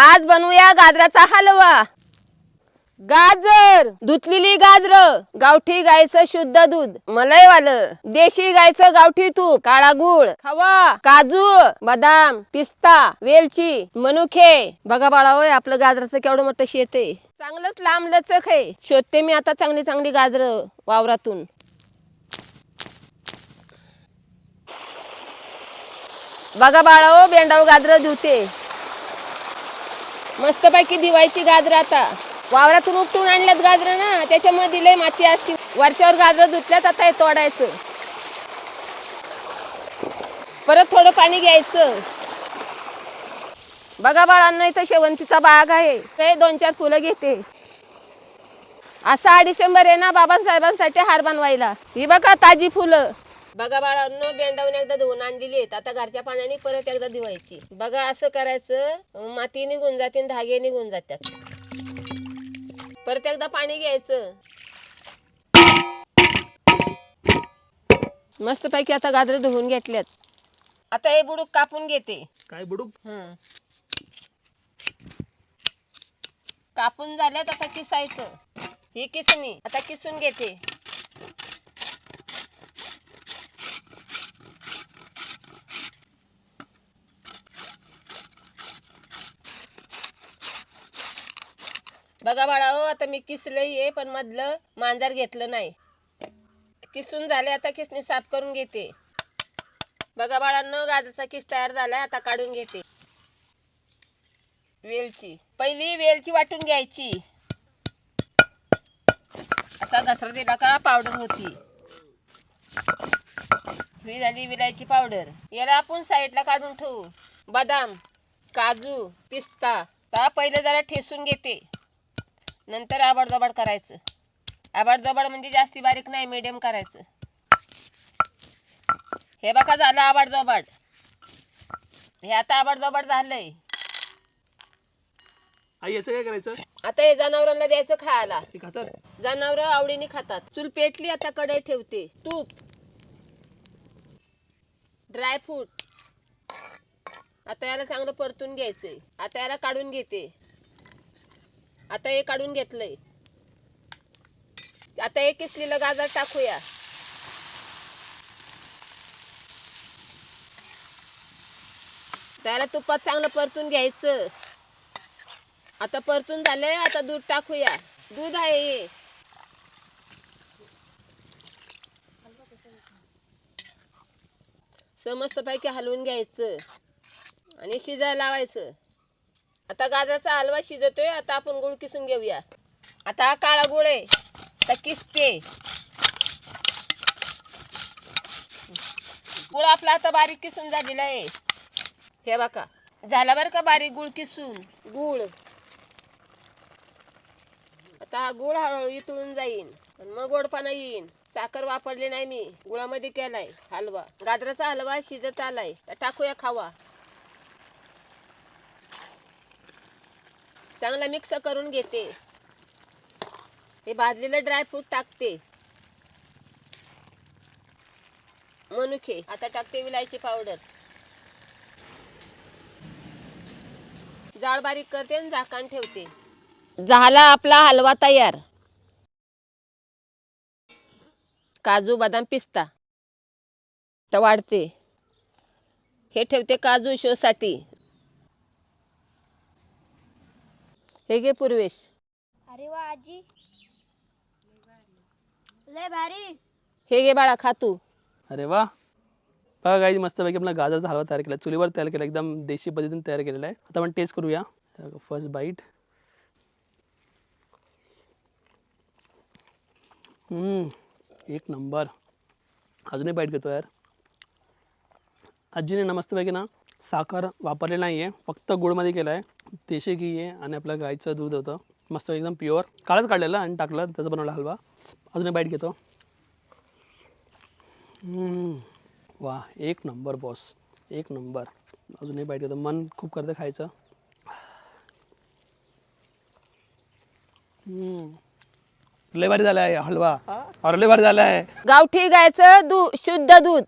आज बनवूया गाजराचा हलवा. गाजर धुतलेली गाजर गावठी गायचं शुद्ध दूध मलईवालं देशी गायचं गावठी तूप काळा गुळ खवा काजू बदाम पिस्ता वेलची मनुखे. बघा बाळा होय आपलं गाजराचं केवढं मोठं शेत आहे. चांगलंच लांब लचक आहे. शोधते मी आता चांगली चांगली गाजर वावरातून. बघा बाळा हो बेंडाव गाजर धुते. मस्तपैकी दिवाळीची गाजर आता. वावरातून उपटून आणल्यात गाजर ना त्याच्यामध्ये लय माती असते. वरच्यावर गाजर धुतल्यात आता हे तोडायचं. परत थोडं पाणी घ्यायचं. बघा बाळांना इथं शेवंतीचा बाग आहे. ते दोन चार फुलं घेते. असा डिसेंबर आहे ना बाबासाहेबांसाठी हार बनवायला. ही बघा ताजी फुलं. बघा बाळांनो बेंडावून एकदा धुवून आणलेली आहेत. आता घरच्या पाण्याने परत एकदा धुवायची. बघा असं करायचं माती निघून जाते आणि धागे निघून जातात. परत एकदा पाणी घ्यायचं. मस्त पैकी आता गाजर धुवून घेतल्यात. आता हे बुडूक कापून घेते. काय बुडूक? हं. कापून झाल्यात आता किसायचं. ही किसणी आता किसून घेते. बघा बाळा हो आता मी किसलंही आहे पण मधलं मांजर घेतलं नाही. किसून झाले आता किसणी साफ करून घेते. बघा बाळांनो गाजरचा किस तयार झालाय आता काढून घेते. वेलची. पहिली वेलची वाटून घ्यायची. असा घसरा दिला का पावडर होती. ही झाली विलायची पावडर. याला आपण साईडला काढून ठेवू. बदाम काजू पिस्ता पहिलं जरा ठेसून घेते. नंतर आबाडजोबाड करायचं. आबाडजोबाड म्हणजे जास्ती बारीक नाही मिडियम करायचं. हे बघा झालं आबाडजोबाड हे आता आबाडजोबाड झालंय. आई याचं काय करायचं? आता हे जनावरांना द्यायचं खायला. ते खातात? जनावर आवडीने खातात. चूल पेटली आता कढई ठेवते. तूप. ड्रायफ्रूट आता याला चांगलं परतून घ्यायचंय. आता याला काढून घेते. आता हे काढून घेतलंय. आता हे किसलेलं गाजर टाकूया. त्याला तुपात चांगलं परतून घ्यायचं. आता परतून झालंय आता दूध टाकूया. दूध आहे हे. समस्त पैकी हलवून घ्यायचं. आणि शिजायला लावायचं. आता गाजराचा हलवा शिजतोय आता आपण गुळ किसून घेऊया. आता हा काळा गुळ आहे. आता किसते गुळ आपला आता बारीक किसून झालेला आहे. हे बघा. झाला बरं का बारीक गुळ किसून? गुळ. आता हा गुळ हळूहळू इतळून जाईन. आणि मग गोडपणा येईन. साखर वापरली नाही मी. गुळामध्ये केलाय हलवा. गाजराचा हलवा शिजत आलाय. टाकूया खावा. चांगला मिक्स करून घेते. हे भाजलेलं ड्रायफ्रूट टाकते. मनुखे आता टाकते विलायची पावडर जाळ बारीक करते आणि झाकण ठेवते. झाला आपला हलवा तयार. काजू बदाम पिस्ता. तर वाढते. हे ठेवते काजू शोसाठी. हे घे पूर्वेश. अरे वा आजी. लय भारी. हे घे बाळा खा तू. अरे वा. बघा काही मस्तपैकी आपला गाजरचा हलवा तयार केला. चुलीवर तयार केला एकदम देशी पद्धतीने तयार केलेला आहे. आता आपण टेस्ट करूया. फर्स्ट बाईट एक नंबर अजूनही बाईट घेतो यार. आजीने ना मस्तपैकी ना साखर वापरलेली नाही आहे फक्त गुळमध्ये केलं आहे देशी घी आहे आणि आपलं गाईचं दूध होतं. मस्त एकदम प्युअर काळच काढलेलं आणि टाकलं त्याचा बनवला हलवा. अजूनही बाईट घेतो. वा एक नंबर बॉस एक नंबर अजूनही बाईट घेतो. मन खूप करतं खायचं. लय भारी झाला आहे हलवा अरे लय भारी झाला आहे गावठी गायचं दूध शुद्ध दूध.